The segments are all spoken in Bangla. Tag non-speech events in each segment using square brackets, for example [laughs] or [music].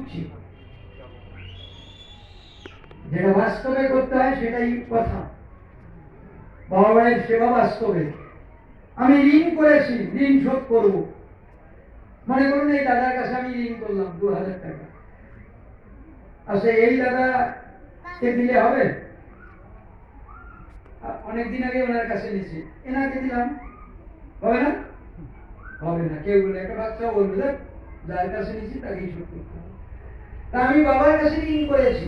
তুচ্ছি যেটা বাস্তবে করতে হয় সেটাই কথা। মায়ের সেবা বাস্তবে। আমি ঋণ করেছি, ঋণ শোধ করব। মনে করুন, এই দাদার কাছে আমি ঋণ করলাম দু হাজার টাকা। আচ্ছা এই দাদাকে দিলে হবে? অনেকদিন আগে ওনার কাছে নিয়েছি। এনাকে দিলাম। হবে না? হবে না, কেউ একটা বাচ্চা বলবে যার কাছে নিয়েছি তাকেই শোধ করতে হবে। তা আমি বাবার কাছে ঋণ করেছি।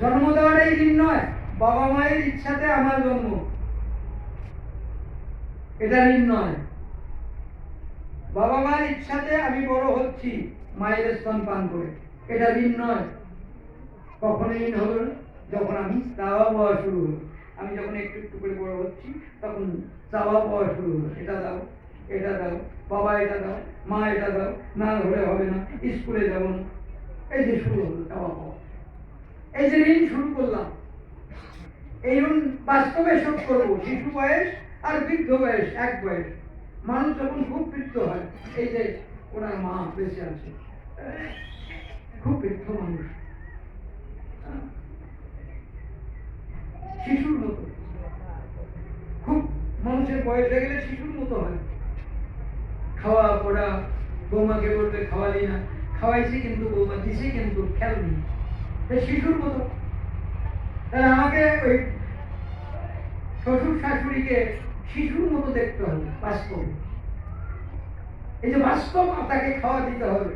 জন্ম দেওয়াটাই ঋণ নয়, বাবা মায়ের ইচ্ছাতে আমার জন্ম। এটা ঋণ নয়। বাবা মায়ের ইচ্ছাতে আমি বড় হচ্ছি, মায়ের স্তন পান করে। এটা ঋণ নয়। কখন ঋণ হলো যখন আমি চাওয়া পাওয়া শুরু হলো, আমি যখন একটু একটু করে বড় হচ্ছি, তখন চাওয়া পাওয়া শুরু হলো। এটা দাও এটা দাও, বাবা এটা দাও, মা এটা দাও, না হলে হবে না, স্কুলে যাব না। এই যে শুরু হলো চাওয়া পাওয়া এই যে ঋণ শুরু করলাম। এই ঋণ বাস্তবে শোধ করব, শিশু বয়স আর বৃদ্ধ বয়স, এক বয়স। মানুষ যখন খুব বৃদ্ধ হয়, এই যে ওনার মা বেঁচে আছে, খুব বৃদ্ধ মানুষ। শিশুর মতো। খুব মানুষের বয়স হয়ে গেলে শিশুর মতো হয়। খাওয়া পড়া বৌমাকে বলবে খাওয়ালি না। খাওয়াইছে কিন্তু বৌমা দিছে কিন্তু খেয়াল নেই শিশুর মতো। আমাকে ওই শ্বশুর শাশুড়িকে শিশুর মতো দেখতে হবে বাস্তব এই যে বাস্তব তাকে খাওয়া দিতে হবে।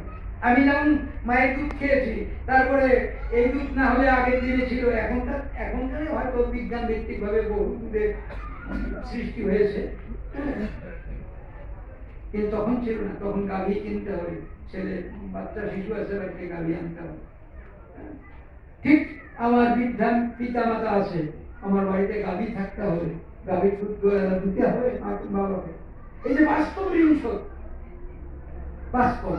আমি যেমন মায়ের দুধ খেয়েছি, তারপরে এই দুধ না হলে আগের দিনে ছিল, এখনকার এখনকার হয়তো বিজ্ঞান ভিত্তিক ভাবে বহু দুধের সৃষ্টি হয়েছে। কিন্তু তখন ছিল না, তখন গাভী কিনতে হবে ছেলে, বাচ্চা, শিশু আছে, বাড়িতে গাভী আনতে হবে। ঠিক আমার বৃদ্ধা পিতা মাতা আছে, আমার বাড়িতে গাভী থাকতে হবে, গাভীর দুধ দিতে হবে বাবাকে। এই যে বাস্তব ঋণ বাস্তব।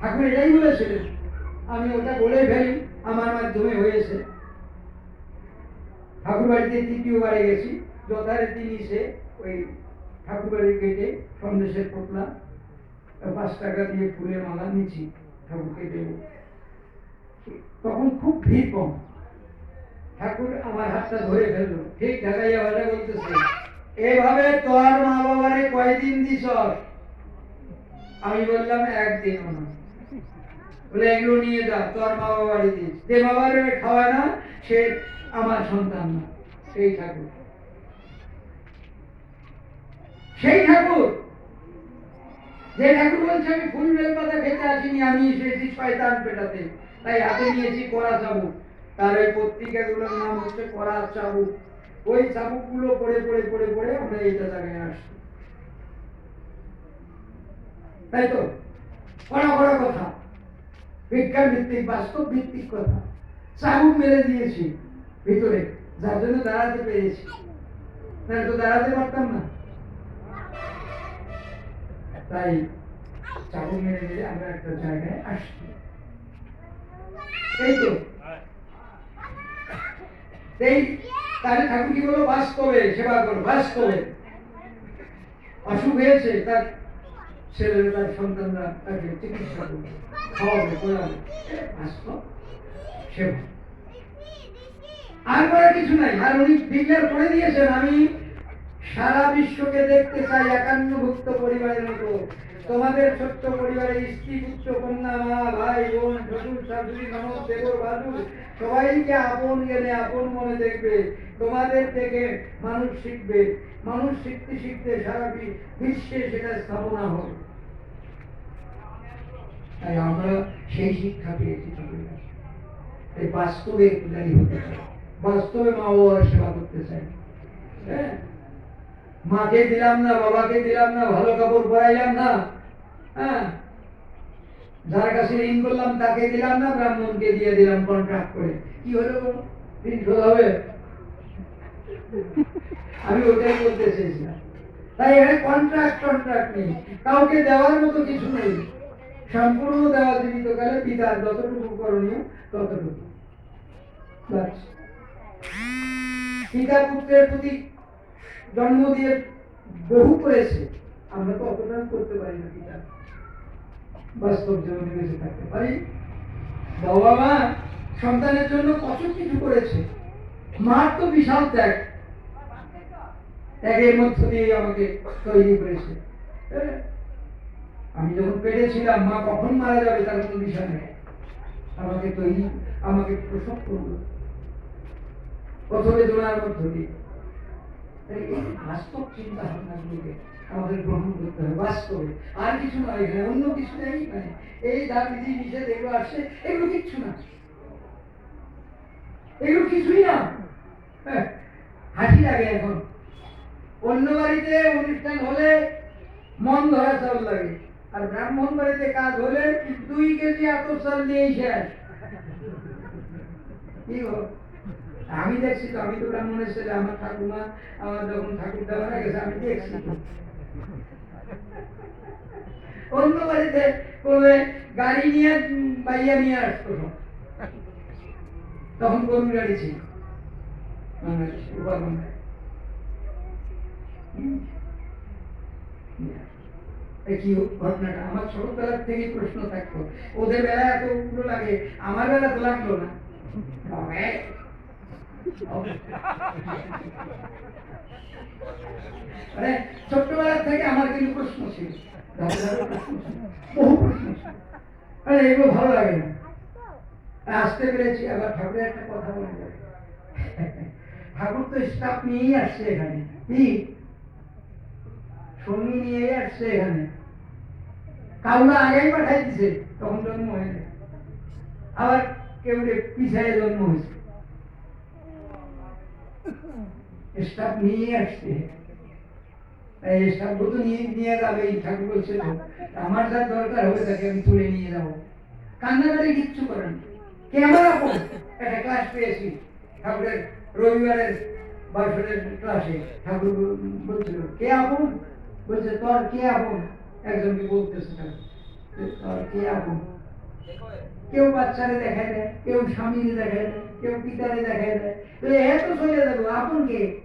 ঠাকুর এটাই বলেছিলেন আমি ওটা বলে ফেলি, আমার মাধ্যমে হয়েছে। ঠাকুর বাড়িতে তৃতীয়বারে গেছি, যথারীতি নিচে ওই ঠাকুর বাড়ির গেটে সন্দেশের পোটলা পাঁচ টাকা দিয়ে ফুলের মালা নিচ্ছি ঠাকুরকে দেবো। তখন খুব ভিড় কম। ঠাকুর আমার হাতটা ধরে ফেলল। ঠিক ঢাকাইয়া ভাষা বলতেছে, এভাবে তোর মা বাবারে কয়দিন দিস? আমি বললাম একদিন না। বলে, এগুলো নিয়ে যা, তোর মা বাবারে দিস। যে বাবার খাওয়ায় না, সে আমার সন্তান না, সেই ঠাকুর। সেই ঠাকুর। যে ঠাকুর বলছে, আমি ফুল বেল পাতা খেতে আসিনি, আমি এসেছি শয়তান পেটাতে। তাই হাতে নিয়েছি কড়া চাবুক তার ওই পত্রিকাগুলোর নাম হচ্ছে কড়া চাবুক ওই চাবুকগুলো পড়ে পড়ে পড়ে পড়ে আমরা এইটা জায়গায় আসছি। তাই তো? কড়া কড়া কথা। বিজ্ঞান ভিত্তিক, বাস্তব ভিত্তিক কথা। চাবুক মেরে দিয়েছি ভিতরে। যার জন্য দাঁড়াতে পেরেছি। না তো দাঁড়াতে পারতাম না। তাই চাবুক মেরে মেরে আমরা একটা জায়গায় আসছি। এই তো। এই ঠাকুর কি বলো, বাস্তবে, সেবা করো, বাস্তবে। অসুখ হয়েছে, তার ছেলে, তার সন্তানরা তাকে চিকিৎসা করবে, খাওয়াবে সেবা। আর করার কিছু নাই। আর উনি ডিক্লেয়ার করে দিয়েছেন, আমি সারা বিশ্বকে দেখতে চাই একান্নভুক্ত পরিবারের মতো। তোমাদের ছোট্ট পরিবারের স্ত্রী, পুত্র, কন্যা, মা, ভাই, বোন, শ্বশুর, শাশুড়ি, ননদ, দেবর বাদুর সবাইকে আপন জ্ঞানে, আপন মনে দেখবে। তোমাদের থেকে মানুষ শিখবে। মানুষ শিখতে শিখতে সারা বিশ্বে সেটা স্থাপনা হবে। তাই আমরা সেই শিক্ষা পেয়েছি। তাই বাস্তবে বাস্তবে মা বাবার সেবা করতে চাই। হ্যাঁ? মাকে দিলাম না, বাবাকে দিলাম না, ভালো কাপড় পরাইলাম না হ্যাঁ? যার কাছে ঋণ করলাম, তাকে দিলাম না, ব্রাহ্মণকে দিয়ে দিলাম কন্ট্রাক্ট করে। কি হলো? ঋণ শোধ হবে? আমি ওটাই বলতে চেয়েছিলাম। তাই এখানে কন্ট্রাক্ট কন্ট্রাক্ট নেই। কাউকে দেওয়ার মতো কিছু নেই। সম্পূর্ণ দেওয়া জীবিতকালে পিতার যতটুকু করণীয়, ততটুকু। পিতা পুত্রের প্রতি জন্ম দিয়ে বহু করেছে, আমরা তো অতটা করতে পারি না পিতা। বাস্তব জীবনে বেঁচে থাকতে পারি। বাবা মা সন্তানের জন্য কত কিছু করেছে। মার তো বিশাল ত্যাগ। ত্যাগের মধ্য দিয়ে আমাকে তৈরি করেছে। হ্যাঁ? আমি যখন পেটে ছিলাম মা কখন মারা যাবে তার কোনো বিষয় নেই। আমাকে তৈরি, আমাকে প্রসব করল। প্রথমে দোলার মধ্য দিয়ে। নয় অন্য মানে হ্যাঁ, হাসি লাগে এখন। অন্য বাড়িতে অনুষ্ঠান হলে মন ধরা চাল লাগে। আর ব্রাহ্মণ বাড়িতে কাজ হলে দুই কেজি এত চাল নিয়েই শেষ। কি গো? আমি দেখছি তো, আমি তো ব্রাহ্মণের ছেলে, আমার ঠাকুমা, আমার যখন ঠাকুর দেওয়া গেছে, আমি দেখছি। অন্য বাড়িতে করবে গাড়ি নিয়ে বাইয়া নিয়ে আসতো। তখন গরু গাড়ি ছিল কি ঘটনাটা? আমার ছোটবেলার থেকে প্রশ্ন থাকতো। ওদের বেলা এত উগ্র লাগে, আমার বেলা তো লাগল না। মানে ছোট্টবেলা থেকে আমার প্রশ্ন ছিল। বহু প্রশ্ন এগুলো ভালো লাগে না। আসতে পেরেছি, আবার ঠাকুরের একটা কথা বলে যায় ঠাকুর তো স্টাফ নিয়েই আসছে এখানে। কি? সঙ্গী নিয়েই আসছে এখানে। কাউরা আগেই পাঠাই দিছে, তখন জন্ম হয়নি। আবার কেউ পিছায় জন্ম হয়েছে। স্টাফ নিয়ে আসছে। এই নিয়ে নিয়ে যাবে এই ঠাকুর বলছে তো, আমার যা দরকার হবে তাকে আমি তুলে নিয়ে যাব। কান্নাকাটি কিচ্ছু করেন ক্যামেরা আপন একটা ক্লাস পেয়েছি। ঠাকুরের রবিবারের বাসরের ক্লাসে ঠাকুর বলছিল কে আপন? বলছে তোর কে আপন? একজনকে বলতেছে তোর কে আপন? কেউ বাচ্চারে দেখায় দেয় কেউ স্বামীরে দেখায় দেয় কেউ পিতারে দেখায় দেয় তো এ তো চলে যাব আপন কে?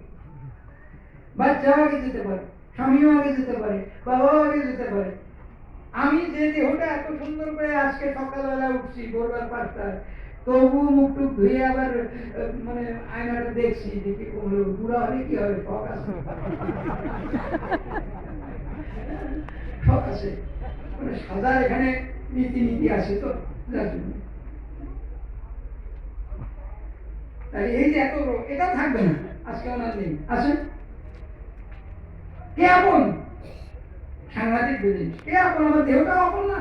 বাচ্চাও আগে যেতে পারে স্বামীও আগে যেতে পারে বাবাও আগে যেতে পারে। আমি যে দেহটা এত সুন্দর করে আজকে সকালবেলা উঠছি ভোরবার পাঁচটায় তবু মুখ টুক ধুয়ে আবার মানে আয়নাটা দেখছি যে কি করল বুড়া হলে কি হবে শখ আছে। [laughs] শখ আছে। মানে সাজার এখানে নীতি নীতি আছে তো, যার এই যে এত এটা থাকবে না, আজকে ওনার নেই। আছে কে আপন? সাংঘাতিক কে আপন? আমার দেহটা আপন না।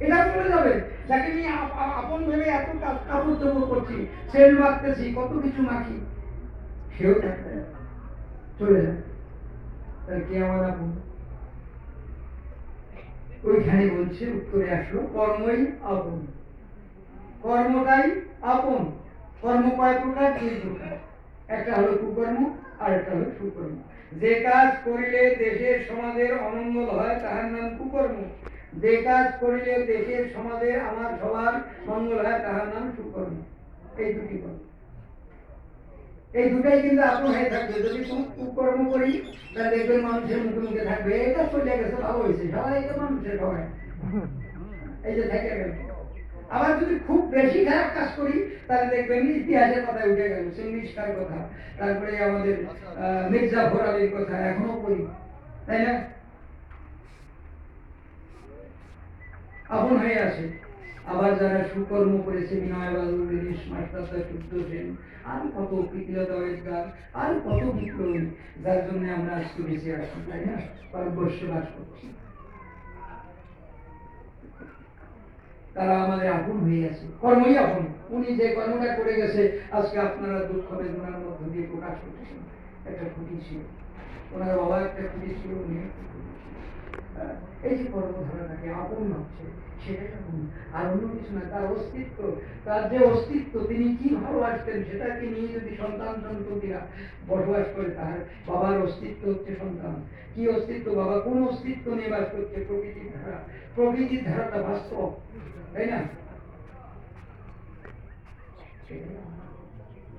এটা চলে যাবে, যাকে নিয়ে আপ- আপ- আপন ভেবে এত কাপড় করছি, সেল মাখতেছি কত কিছু মাখি, সেও। চলে যাবে তাহলে কে আমার আপন? ওইখানে বলছে, উত্তরে আসলো কর্মই আপন। কর্মটাই আপন। কর্ম কয় প্রকার? দুই প্রকার। একটা হলো কুকর্ম, আর একটা হলো সুকর্ম। যে কাজ করিলে দেশের সমাজের অমঙ্গল হয়, তাহার নাম কুকর্ম। যে কাজ করিলে দেশের সমাজের আমার সবার মঙ্গল হয়, তাহার নাম সুকর্ম। এই দুটি কর্ম এই দুটাই কিন্তু আপন হয়ে থাকবে। যদি কুকর্ম করি, তাহলে দেখবেন মানুষের মুখে মুখে থাকবে। এটা চলে গেছে, ভালো হয়েছে। সবাই এটা মানুষের সবাই। এই যে থেকে গেল আবার যদি খুব বেশি খারাপ কাজ করি, তাহলে দেখবেন ইতিহাসের কথা উঠে গেল। সিংলিশ কথা। তারপরে আমাদের মির্জা ফোরালির কথা এখনও করি তাই না? আপন হয়ে আছে। আবার যারা সুকর্ম করেছে, বিনয় বাবু, গিরিশ মাস্টারদা শুদ্ধ সেন, আর কত প্রীতিলতা ওয়েদগার আর কত বিপ্লবী যার জন্য আমরা আজকে বেঁচে আছি, তাই না? ভারতবর্ষে বাস করছি তারা আমাদের আপন হয়ে আছে, কর্মই আপন। উনি যে কর্মটা করে গেছে, আজকে আপনারা দুঃখ বেদনার মধ্য দিয়ে প্রকাশ করতেছেন একটা খুঁটি ছিল। ওনার বাবা একটা ছিল। আহ, এই যে কর্মধারাটাকে আপন ভাবছে সেটাই আর অন্য কিছু না তার অস্তিত্ব তার যে অস্তিত্ব তিনি কি ভালোবাসতেন সেটাকে নিয়ে যদি সন্তান সন্ততিরা বসবাস করে তার বাবার অস্তিত্ব হচ্ছে সন্তান। কি অস্তিত্ব? বাবা কোন অস্তিত্ব নিয়ে বাস করছে? প্রকৃতির ধারা। প্রকৃতির ধারাটা বাস্তব তাই না?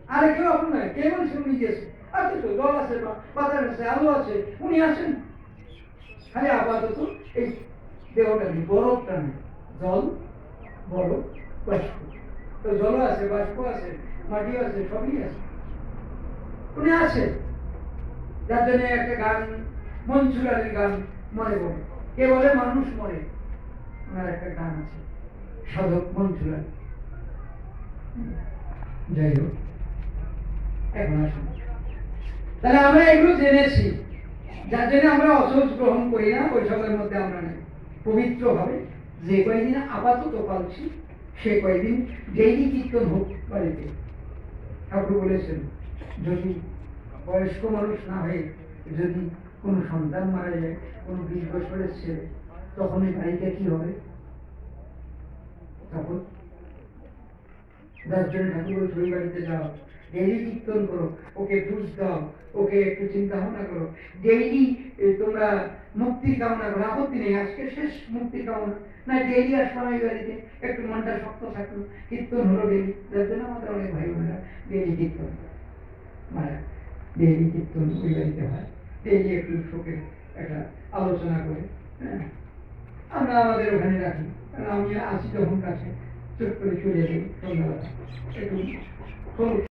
আর কেউ আপন নয় কে বলছে উনি আছে তো জল আছে বাজার আছে, আলো আছে, উনি আছেন খালি আপাতত এই দেহটা নেই, বরফটা নেই। জল বড় বাষ্প। তো জল আছে, বাষ্প আছে, মাটি আছে, সবই আছে। উনি আছে যার জন্য একটা গান মনসুরারের গান মনে পড়ে। কে বলে? মানুষ মরে। ওনার একটা গান আছে, সাধক মনসুরার যাই হোক, এখন আসুন। তাহলে আমরা এগুলো জেনেছি। যার জন্য আমরা অসহজ গ্রহণ করি না বৈশাখের মধ্যে আমরা নেই। পবিত্র ভাবে যে কয়েকদিন আপাতত পালছি, সে কয়েকদিন ডেইলি কীর্তন হোক বাড়িতে। ঠাকুর বলেছেন, যদি বয়স্ক মানুষ না হয়ে যদি কোনো সন্তান মারা যায়, কোনো বিশ বছরের ছেলে, তখন এই বাড়িটা কি হবে? তখন যার জন্য ঠাকুর ওই বাড়িতে যাও। ডেইলি কীর্তন করো, ওকে বুঝ দাও, ওকে একটু চিন্তা ভাবনা করো। ডেইলি তোমরা মুক্তির কামনা করো। আপত্তি নেই? আজকে শেষ মুক্তির কামনা। না ডেইলি আসলাম এই বাড়িতে একটু মনটা শক্ত থাকল কীর্তন হলো ডেইলি যার জন্য আমাদের অনেক ভাই বোনেরা ডেইলি কীর্তন মারা ডেইলি কীর্তন ওই বাড়িতে হয়। ডেইলি একটু শোকের একটা আলোচনা করে হ্যাঁ? আমরা আমাদের ওখানে রাখি। আমি আসি যখন কাছে, চট করে চলে যাই সন্ধ্যাবেলা। একটু